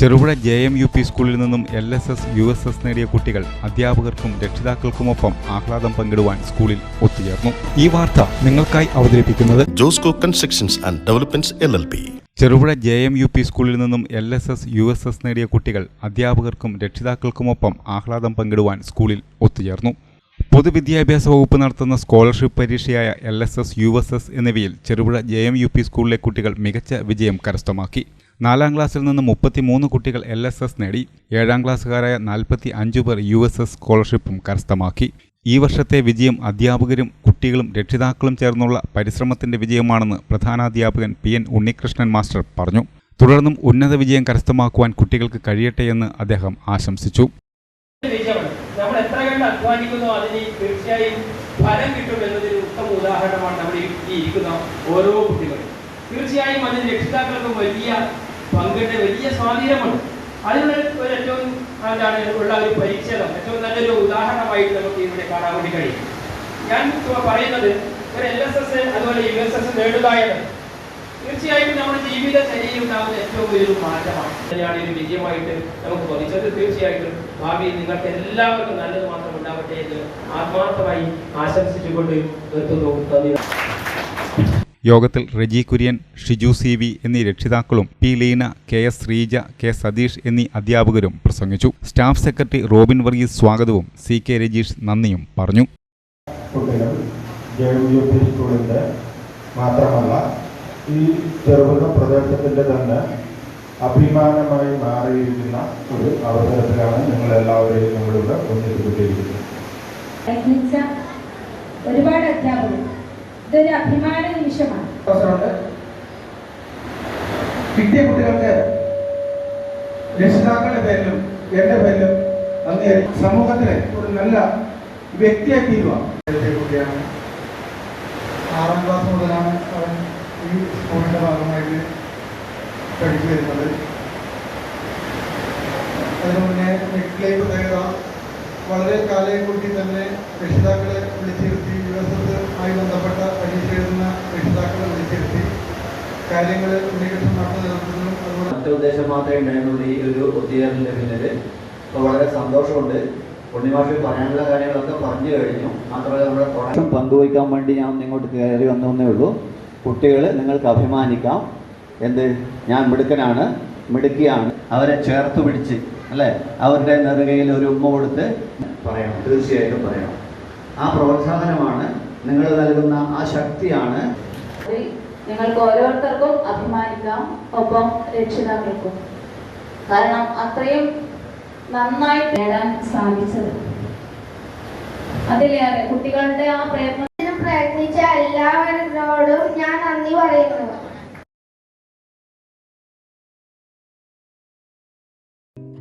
Cherupuzha J M U P സ്കൂളിൽ നിന്നും L S S U S S നേടിയ കുട്ടികൾ അധ്യാപകർക്കും രക്ഷിതാക്കൾക്കുമൊപ്പം ആഹ്ലാദം പങ്കിടുവാൻ സ്കൂളിൽ ഒത്തുചേർന്നു. ഈ വാർത്ത നിങ്ങൾക്കായി അവതരിപ്പിക്കുന്നത് Josco constructions and developments L L P Cherupuzha J M U P സ്കൂളിൽ നിന്നും L S S U S S നേടിയ കുട്ടികൾ അധ്യാപകർക്കും രക്ഷിതാക്കൾക്കുമൊപ്പം ആഹ്ലാദം പങ്കിടുവാൻ സ്കൂളിൽ ഒത്തുചേർന്നു. പൊതുവിദ്യാഭ്യാസ വകുപ്പ് നടത്തുന്ന scholarship പരീക്ഷയായ L S S U S S എന്നിവയിൽ Cherupuzha J M U P സ്കൂളിലെ കുട്ടികൾ മികച്ച വിജയം കരസ്ഥമാക്കി. നാലാം ക്ലാസ്സിൽ നിന്ന് മുപ്പത്തി മൂന്ന് കുട്ടികൾ എൽ എസ് എസ് നേടി. ഏഴാം ക്ലാസ്സുകാരായ നാൽപ്പത്തി അഞ്ചു പേർ യു എസ് എസ് സ്കോളർഷിപ്പും കരസ്ഥമാക്കി. ഈ വർഷത്തെ വിജയം അധ്യാപകരും കുട്ടികളും രക്ഷിതാക്കളും ചേർന്നുള്ള പരിശ്രമത്തിന്റെ വിജയമാണെന്ന് പ്രധാനാധ്യാപകൻ പി എൻ ഉണ്ണികൃഷ്ണൻ മാസ്റ്റർ പറഞ്ഞു. തുടർന്നും ഉന്നത വിജയം കരസ്ഥമാക്കുവാൻ കുട്ടികൾക്ക് കഴിയട്ടെ എന്ന് അദ്ദേഹം ആശംസിച്ചു. നമ്മൾ എത്ര കണ്ട് അധ്വാനിക്കുന്നോ അതിന് തീർച്ചയായും ഫലം കിട്ടും എന്നതിന് ഉത്തമ ഉദാഹരണമാണ് നമ്മുടെ ഈ ഇരിക്കുന്ന ഓരോ കുട്ടികളും. തീർച്ചയായും അതിന് രക്ഷിതാക്കൾക്കും വലിയ പങ്കിന്റെ വലിയ സ്വാധീനമുണ്ട്. അതിനുള്ള ഒരു ഏറ്റവും എന്താണ് ഉള്ള ഒരു പരിച്ഛേദം ഏറ്റവും നല്ലൊരു ഉദാഹരണമായിട്ട് നമുക്ക് ഇവിടെ കാണാൻ വേണ്ടി കഴിയും. ഞാൻ പറയുന്നത് ഒരു എൽ എസ് എസ് അതുപോലെ യു എസ് എസ് നേടുക തീർച്ചയായും നമ്മുടെ ജീവിത ശരീരം ഉണ്ടാകുന്ന ഏറ്റവും വലിയൊരു മാറ്റമാണ്. തന്നെയാണ് ഒരു വിജയമായിട്ട് നമുക്ക് ഭവിച്ചത് തീർച്ചയായിട്ടും ഭാവിയിൽ നിങ്ങൾക്ക് എല്ലാവർക്കും നല്ലത് മാത്രം ഉണ്ടാവട്ടെ എന്ന് ആത്മാർത്ഥമായി ആശംസിച്ചുകൊണ്ട് നിർത്തുന്നു. നന്ദി. യോഗത്തിൽ റെജി കുര്യൻ ഷിജു സി വി എന്നീ രക്ഷിതാക്കളും P Leena K S Sreeja K Satheesh എന്നീ അധ്യാപകരും പ്രസംഗിച്ചു. സ്റ്റാഫ് സെക്രട്ടറി റോബിൻ വർഗീസ് സ്വാഗതവും സി കെ രജീഷ് നന്ദിയും പറഞ്ഞു. മാത്രമല്ല ഈ ചെറുപുഴ പ്രദേശത്തിന്റെ തന്നെ അഭിമാനമായി മാറിയിരിക്കുന്ന ഒരു അവസരത്തിലാണ് നിങ്ങളെല്ലാവരെയും നമ്മളിവിടെ ഒന്നിച്ചുകൊണ്ടിരിക്കുന്നത് ഒരുപാട് അധ്യാപകർ ഇതൊരു അഭിമാന നിമിഷമാണ്. കിട്ടിയ കുട്ടികൾക്ക് രക്ഷിതാക്കളുടെ പേരിലും എന്റെ പേരിലും നന്ദി. സമൂഹത്തിലെ ഒരു നല്ല വ്യക്തിയായി തീരുക കുട്ടിയാണ്. ആറാം ക്ലാസ് മുതലാണ് അവൻ ഈ സ്കൂളിന്റെ ഭാഗമായിട്ട് പഠിച്ചു വരുന്നത്. അതിനു മുന്നേ നെറ്റിലെ പ്രത്യേകത വളരെ കാലം കൂട്ടി തന്നെ രക്ഷിതാക്കളെ വിളിച്ചിരുത്തി യു എസ് എസ് ബന്ധപ്പെട്ട പരീക്ഷ എഴുതുന്ന രക്ഷിതാക്കളെ വിളിച്ചിരുത്തി കാര്യങ്ങൾ ഉണ്ണികൃഷ്ണൻ നടന്നു നിർത്തുന്നതും അതുപോലെ മറ്റു ഉദ്ദേശം മാത്രമേ ഉണ്ടായിരുന്നുള്ളൂ ഈ ഒരു ഒത്തുചേരലിന്റെ പിന്നിൽ അപ്പോൾ വളരെ സന്തോഷമുണ്ട്. ഉണ്ണിമാഷി പറയാനുള്ള കാര്യങ്ങളൊക്കെ പറഞ്ഞു കഴിഞ്ഞു. മാത്രമല്ല നമ്മുടെ തുടക്കം പങ്കുവയ്ക്കാൻ വേണ്ടി ഞാൻ ഇങ്ങോട്ട് കയറി വന്നേ ഉള്ളൂ. കുട്ടികൾ നിങ്ങൾക്ക് അഭിമാനിക്കാം. എന്ത്? ഞാൻ മിടുക്കനാണ് മിടുക്കിയാണ്. അവരെ ചേർത്ത് പിടിച്ച് അല്ലേ? അവരുടെ നെറുകയിൽ ഒരു ഉമ്മ കൊടുത്ത് പറയണം. തീർച്ചയായിട്ടും പറയണം. ആ പ്രോത്സാഹനമാണ് നിങ്ങൾ നൽകുന്ന ആ ശക്തിയാണ്. നിങ്ങൾക്ക് ഓരോരുത്തർക്കും അഭിമാനിക്കാം ഒപ്പം രക്ഷിതാക്കൾക്കും. കാരണം അത്രയും നന്നായി നേടാൻ സാധിച്ചത്. അതിലേറെ കുട്ടികളുടെ ആ പ്രയത്നം പ്രയത്നിച്ച എല്ലാവരോടും ഞാൻ നന്ദി പറയുന്നു.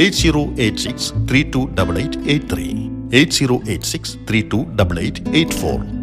8086 328883, 8086 328884.